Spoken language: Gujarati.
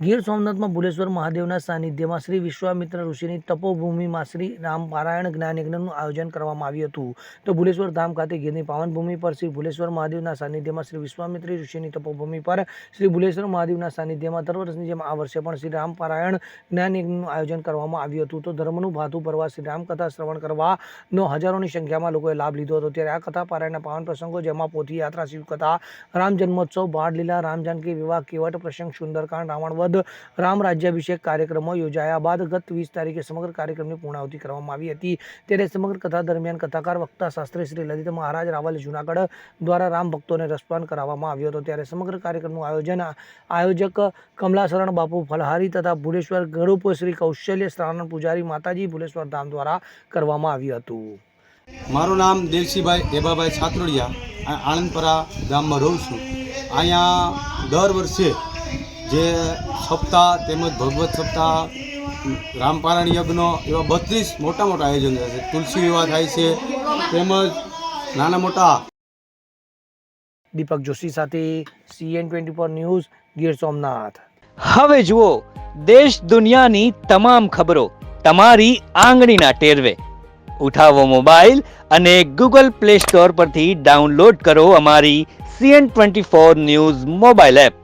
ગીર સોમનાથમાં ભુલેશ્વર મહાદેવના સાનિધ્યમાં શ્રી વિશ્વામિત્ર ઋષિની તપોભૂમિમાં શ્રી રામ પારાયણ જ્ઞાન યજ્ઞનું આયોજન કરવામાં આવ્યું હતું. તો ભુલેશ્વર ધામ ખાતે ગીરની પાવનભૂમિ પર શ્રી ભુલેશ્વર મહાદેવના સાનિધ્યમાં શ્રી વિશ્વામિત્રી ઋષિની તપોભૂમિ પર શ્રી ભુલેશ્વર મહાદેવના સાનિધ્યમાં દર વર્ષની જેમ આ વર્ષે પણ શ્રી રામ પારાયણ જ્ઞાન યજ્ઞનું આયોજન કરવામાં આવ્યું હતું. તો ધર્મનું ભાતું ભરવા શ્રી રામકથા શ્રવણ કરવાનો હજારોની સંખ્યામાં લોકોએ લાભ લીધો હતો. ત્યારે આ કથા પારાયણના પાવન પ્રસંગો જેમાં પોથી યાત્રા શિવકથા રામ જન્મોત્સવ, બાળલીલા, રામ જાનકી વિવાહ, કેવટ પ્રસંગ, સુંદરકાંડ, રાવણવધ રામ રાજ્યાભિષેક કાર્યક્રમો યોજાયા બાદ ગત વીસ તારીખે સમગ્ર કાર્યક્રમની પૂર્ણાહુતિ કરવામાં આવી હતી. ત્યારે સમગ્ર કથા દરમિયાન કથાકાર વક્તા શાસ્ત્રી શ્રી લલિત મહારાજ રાવલ જુનાગઢ દ્વારા રામ ભક્તોને રસપાન કરાવવામાં આવ્યો હતો. ત્યારે સમગ્ર કાર્યક્રમનું આયોજન આયોજક કમલાશરણ બાપુ ફલહારી તથા ભુલેશ્વર ગરૂપ શ્રી કૌશલ્ય શ્રાવણ પૂજારી માતાજી ભુલેશ્વર ધામ દ્વારા કરવામાં આવ્યું હતું. મારું નામ દેવસીભાઈ દેબાભાઈ છાત્રોડિયા. આણંદપરા ગામમાં રહું છું. અહીંયા દર વર્ષે જે સપ્તાહ તેમજ ભગવત સપ્તાહ રામપારાયણ યજ્ઞ એવા બત્રીસ મોટા મોટા આયોજન થાય છે. તુલસી વિવાહ થાય છે તેમજ નાના મોટા દીપક જોશી સાથે CN twenty four news Gir Somnath. હવે જુઓ દેશ દુનિયાની તમામ ખબરો તમારી આંગળીના ટેરવે. ઉઠાવો મોબાઈલ અને ગૂગલ પ્લે સ્ટોર પરથી ડાઉનલોડ કરો અમારી CN twenty four news mobile app.